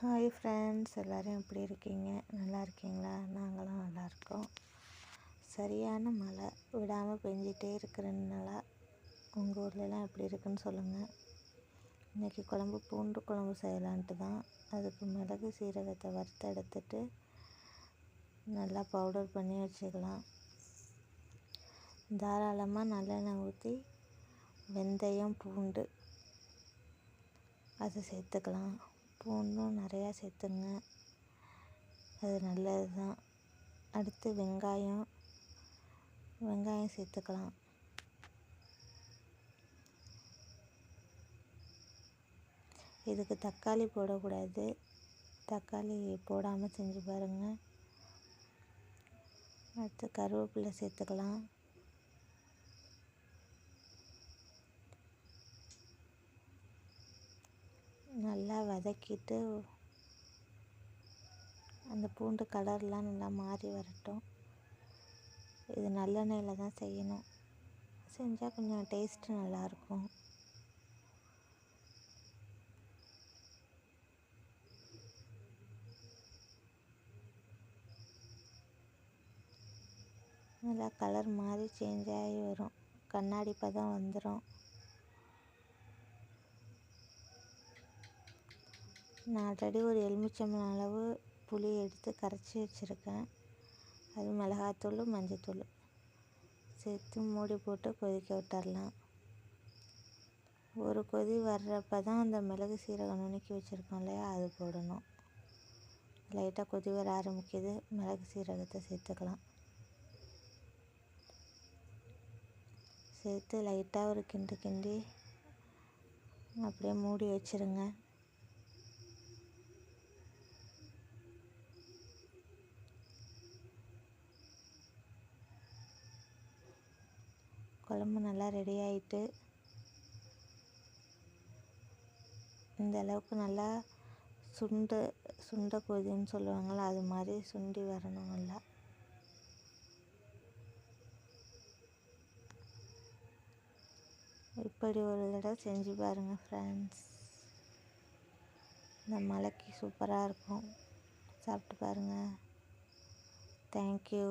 Hi friends எல்லோரும் எப்படி இருக்கீங்க? நல்லா இருக்கீங்களா? நாங்களும் நல்லா இருக்கோம். சரியான மழை. விடாமல் பெஞ்சிட்டே இருக்கிறதுனால உங்கள் ஊர்லலாம் எப்படி இருக்குன்னு சொல்லுங்கள் இன்றைக்கி குழம்பு பூண்டு குழம்பு செய்யலான்ட்டு தான். அதுக்கு மிளகு சீரகத்தை வறுத்து எடுத்துட்டு நல்லா பவுடர் பண்ணி வச்சுக்கலாம். தாராளமாக நல்லெண்ணெய் ஊற்றி வெந்தயம் பூண்டு அதை சேர்த்துக்கலாம். பூண்டும் நிறையா சேர்த்துங்க. அது நல்லது தான் அடுத்து வெங்காயம். வெங்காயம் சேர்த்துக்கலாம். இதுக்கு தக்காளி போடக்கூடாது. தக்காளி போடாமல் செஞ்சு பாருங்கள் அடுத்து கருவேப்பிலை சேர்த்துக்கலாம். நல்லா வதக்கிட்டு அந்த பூண்டு கலர்லாம் நல்லா மாறி வரட்டும். இது நல்லெண்ணெயில் தான் செய்யணும். செஞ்சால் கொஞ்சம் டேஸ்ட்டு நல்லாயிருக்கும். நல்லா கலர் மாதிரி சேஞ்ச் ஆகி வரும். கண்ணாடி பதம் வந்துடும் நான் ஆல்ரெடி ஒரு எலுமிச்சம்பழம் அளவு புளி எடுத்து கரைச்சி வச்சுருக்கேன். அது மிளகாத்தூள் மஞ்சத்தூள். சேர்த்து மூடி போட்டு கொதிக்க விட்டுறலாம். ஒரு கொதி வர்றப்ப தான் அந்த மிளகு சீரகம் நுணுக்கி வச்சுருக்கோம் இல்லையா அது போடணும். லைட்டாக கொதி வர ஆரம்பிக்குது மிளகு சீரகத்தை சேர்த்துக்கலாம். சேர்த்து லைட்டாக ஒரு கிண்டு கிண்டி அப்படியே மூடி வச்சுருங்க. குழம்பு நல்லா ரெடி ஆகிட்டு இந்த அளவுக்கு நல்லா சுண்ட சுண்ட கொதின்னு சொல்லுவாங்கள்ல அது மாதிரி சுண்டி வரணும் நல்லா. இப்படி ஒரு தடவை செஞ்சு பாருங்கள் ஃப்ரெண்ட்ஸ் இந்த மலைக்கு சூப்பராக இருக்கும். சாப்பிட்டு பாருங்கள் தேங்க்யூ